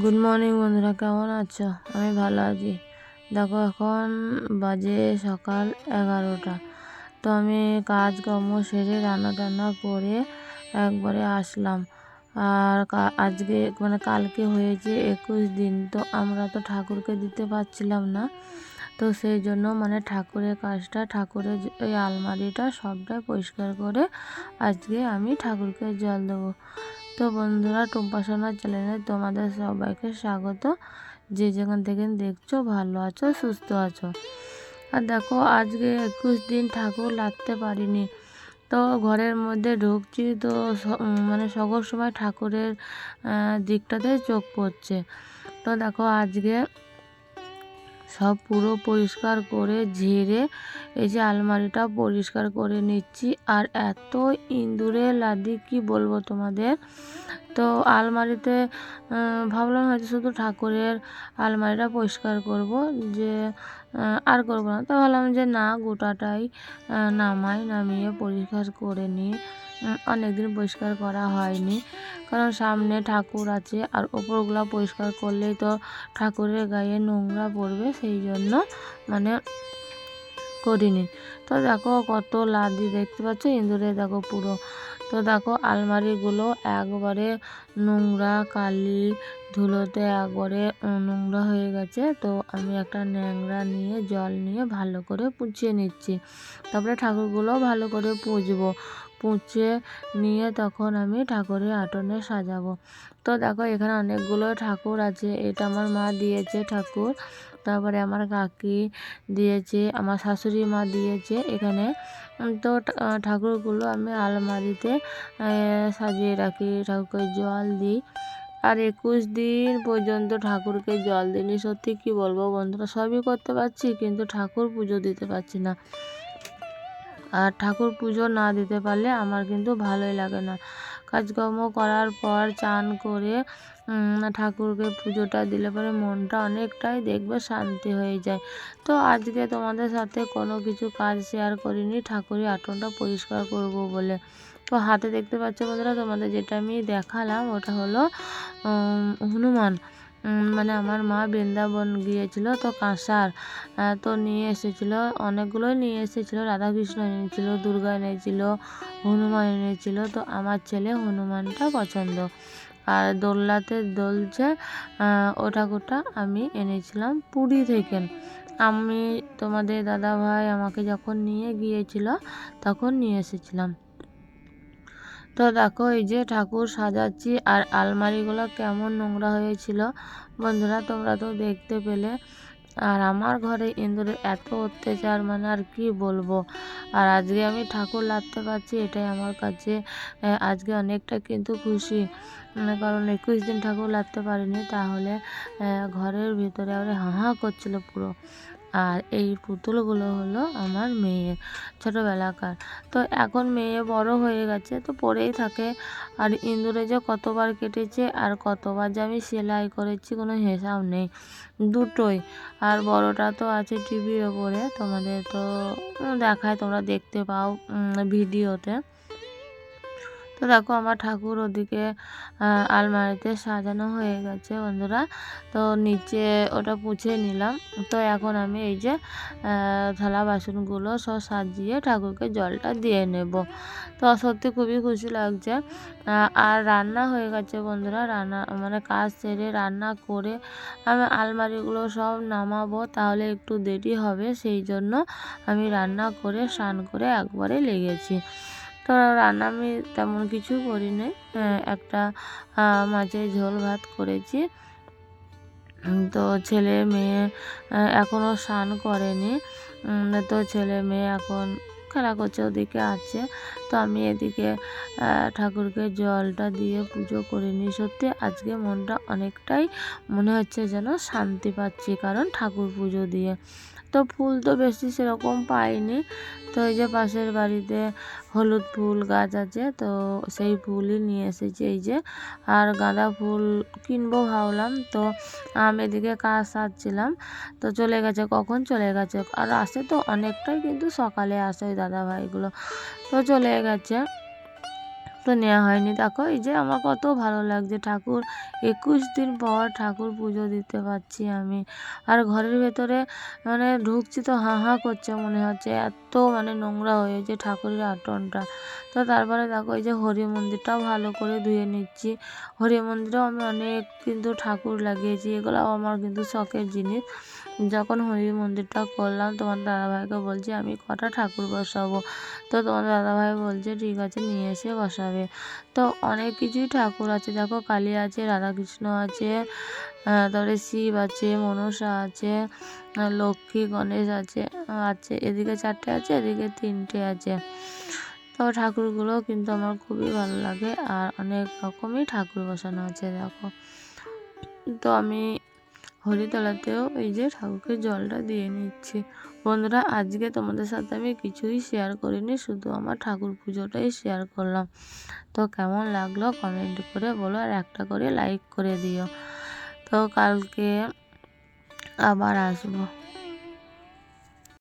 Good morning বন্ধুরা। কেমন আছো? আমি ভালো আছি। দেখো, এখন বাজে সকাল এগারোটা। তো আমি কাজকর্ম সেরে রান্না টান্না করে একবারে আসলাম। আর আজকে মানে কালকে হয়েছে একুশ দিন। তো আমরা তো ঠাকুরকে দিতে পারছিলাম না। তো সেই জন্য মানে ঠাকুরের কাজটা, ঠাকুরের ওই আলমারিটা সবটাই পরিষ্কার করে আজকে আমি ঠাকুরকে জল দেবো। তো বন্ধুরা, টুম্পা সোনার চ্যানেলে তোমাদের সবাইকে স্বাগত। যে যেখান থেকে দেখছ, ভালো আছো, সুস্থ আছো। আর দেখো, আজকে একুশ দিন ঠাকুর লাগতে পারিনি। তো ঘরের মধ্যে ঢুকছি, তো মানে সকল সময় ঠাকুরের দিকটাতে চোখ পড়ছে। তো দেখো, আজকে সব পুরো পরিষ্কার করে ঝেড়ে এই যে আলমারিটা পরিষ্কার করে নিচ্ছি। আর এত ইঁদুরে লাদি, কি বলব তোমাদের? তো আলমারিতে ভাবলাম হয়তো শুধু ঠাকুরের আলমারিটা পরিষ্কার করব যে আর করব না। তো ভাবলাম যে না, গোটাটাই নামাই, নামিয়ে পরিষ্কার করে নিই। অনেক দিন পরিষ্কার করা হয়নি। কারণ সামনে ঠাকুর আছে আর ওপরগুলো পরিষ্কার করলেই তো ঠাকুরের গায়ে নোংরা পড়বে, সেই জন্য মানে করিনি। তো দেখো কত লাদি দেখতে পাচ্ছ, ইঁদুরে দেখো পুরো। তো দেখো আলমারিগুলো একবারে নোংরা, কালি, ধুলোতে একবারে নোংরা হয়ে গেছে। তো আমি একটা ন্যাংরা নিয়ে, জল নিয়ে ভালো করে পুছিয়ে নিচ্ছি। তারপরে ঠাকুরগুলো ভালো করে পুজবো। পুঁছে নিয়ে তখন আমি ঠাকুরের আটনে সাজাবো। তো দেখো, এখানে অনেকগুলো ঠাকুর আছে। এটা আমার মা দিয়েছে ঠাকুর। তারপরে আমার কাকি দিয়েছে, আমার শাশুড়ি মা দিয়েছে এখানে। তো ঠাকুরগুলো আমি আলমারিতে সাজিয়ে রাখি, ঠাকুরকে জল দিই। আর একুশ দিন পর্যন্ত ঠাকুরকে জল দিইনি। সত্যি কি বলব বন্ধুরা, সবই করতে পারছি, কিন্তু ঠাকুর পুজো দিতে পারছি না। আর ঠাকুর পুজো না দিতে পারলে আমার কিন্তু ভালোই লাগে না। কাজকর্ম করার পর চান করে ঠাকুরকে পুজোটা দিলে পরে মনটা অনেকটাই দেখবে শান্তি হয়ে যায়। তো আজকে তোমাদের সাথে কোনো কিছু কাজ শেয়ার করিনি, ঠাকুরের আটনটা পরিষ্কার করব বলে। তো হাতে দেখতে পাচ্ছ বন্ধুরা, তোমাদের যেটা আমি দেখালাম ওটা হলো হনুমান। মানে আমার মা বৃন্দাবন গিয়েছিল তো কাঁসার তো নিয়ে এসেছিল, অনেকগুলোই নিয়ে এসেছিল, রাধাকৃষ্ণ এনেছিল, দুর্গা এনেছিল, হনুমান এনেছিল, তো আমার ছেলে হনুমানটা পছন্দ। আর দোলনাতে দোলছে ও ঠাকুরটা আমি এনেছিলাম পুরী থেকে। আমি তোমাদের দাদা ভাই আমাকে যখন নিয়ে গিয়েছিল, তখন নিয়ে এসেছিলাম। তো দেখো, এই যে ঠাকুর সাজাচ্ছি আর আলমারিগুলো কেমন নোংরা হয়েছিল। বন্ধুরা, তোমরা তো দেখতে পেলে। আর আমার ঘরে ইঁদুরের এত অত্যাচার মানে আর কি বলব? আর আজকে আমি ঠাকুর লাগতে পারছি, এটাই আমার কাছে আজকে অনেকটা কিন্তু খুশি। কারণ একুশ দিন ঠাকুর লাগতে পারিনি, তাহলে ঘরের ভিতরে আবার হাঁ করছিল পুরো। আর এই পুতুলগুলো হলো আমার মেয়ে ছোটোবেলাকার। তো এখন মেয়ে বড় হয়ে গেছে, তো পরেই থাকে। আর ইঁদুরে যে কতবার কেটেছে আর কতবার যে আমি সেলাই করেছি কোনো হিসাব নেই। দুটোই। আর বড়টা তো আছে টিভির ওপরে, তোমাদের তো দেখায়, তোমরা দেখতে পাও ভিডিওতে। তো দেখো আমার ঠাকুর ওদিকে আলমারিতে সাজানো হয়ে গেছে বন্ধুরা। তো নিচে ওটা পুছে নিলাম। তো এখন আমি এই যে থালা বাসনগুলো সব সাজিয়ে ঠাকুরকে জলটা দিয়ে নেব। তো সত্যি খুবই খুশি লাগছে। আর রান্না হয়ে গেছে বন্ধুরা, রান্না মানে কাজ সেরে রান্না করে আমি আলমারিগুলো সব নামাবো, তাহলে একটু দেরি হবে, সেই জন্য আমি রান্না করে স্নান করে একবারে লেগেছি। তো রান্না আমি তেমন কিছু করি নাই একটা মাছের ঝোল ভাত করেছি। তো ছেলে মেয়ে এখনও স্নান করেনি। তো ছেলে মেয়ে এখন খেলা করছে ওদিকে আছে। তো আমি এদিকে ঠাকুরকে জলটা দিয়ে পুজো করে নিই। সত্যি আজকে মনটা অনেকটাই মনে হচ্ছে যেন শান্তি পাচ্ছি কারণ ঠাকুর পুজো দিয়ে। তো ফুল তো বেশি সেরকম পাইনি। তো এই যে পাশের বাড়িতে হলুদ ফুল গাছ আছে, তো সেই ফুলই নিয়ে এসেছি। এই যে আর গাঁদা ফুল কিনবো ভাবলাম, তো আমি এদিকে কাজ সারছিলাম, তো চলে গেছে। কখন চলে গেছে? আর আসে তো অনেকটাই, কিন্তু সকালে আসে ওই দাদাভাইগুলো তো চলে গেছে। তো নেওয়া হয়নি। দেখো, এই যে আমার কত ভালো লাগছে। ঠাকুর, একুশ দিন পর ঠাকুর পুজো দিতে পারছি আমি। আর ঘরের ভেতরে মানে ঢুকছি তো হাঁ হাঁ করছে মনে হচ্ছে। এত মানে নোংরা হয়েছে ঠাকুরের আটনটা। তো তারপরে দেখো, এই যে হরি মন্দিরটাও ভালো করে ধুয়ে নিচ্ছি। হরি মন্দিরেও আমি অনেক কিন্তু ঠাকুর লাগিয়েছি। এগুলোও আমার কিন্তু শখের জিনিস। যখন হরি মন্দিরটা করলাম, তোমার দাদাভাইকে বলছি, আমি কটা ঠাকুর বসাবো? তো তোমার দাদাভাই বলছে, ঠিক আছে, নিয়ে এসে বসাবে। তো অনেক কিছুই ঠাকুর আছে। দেখো, কালী আছে, রাধাকৃষ্ণ আছে তারপরে শিব আছে, মনসা আছে, লক্ষ্মী, গণেশ আছে আছে। এদিকে চারটে আছে, এদিকে তিনটে আছে। তো ঠাকুরগুলো কিন্তু আমার খুবই ভালো লাগে, আর অনেক রকমই ঠাকুর বসানো আছে, দেখো। তো আমি হরিতলাতেও এই যে ঠাকুরকে জলটা দিয়ে নিচ্ছি। বন্ধুরা, আজকে তোমাদের সাথে আমি কিছুই শেয়ার করিনি, শুধু আমার ঠাকুর পুজোটাই শেয়ার করলাম। তো কেমন লাগল কমেন্ট করে বলো আর একটা করে লাইক করে দিও। তো কালকে আবার আসব।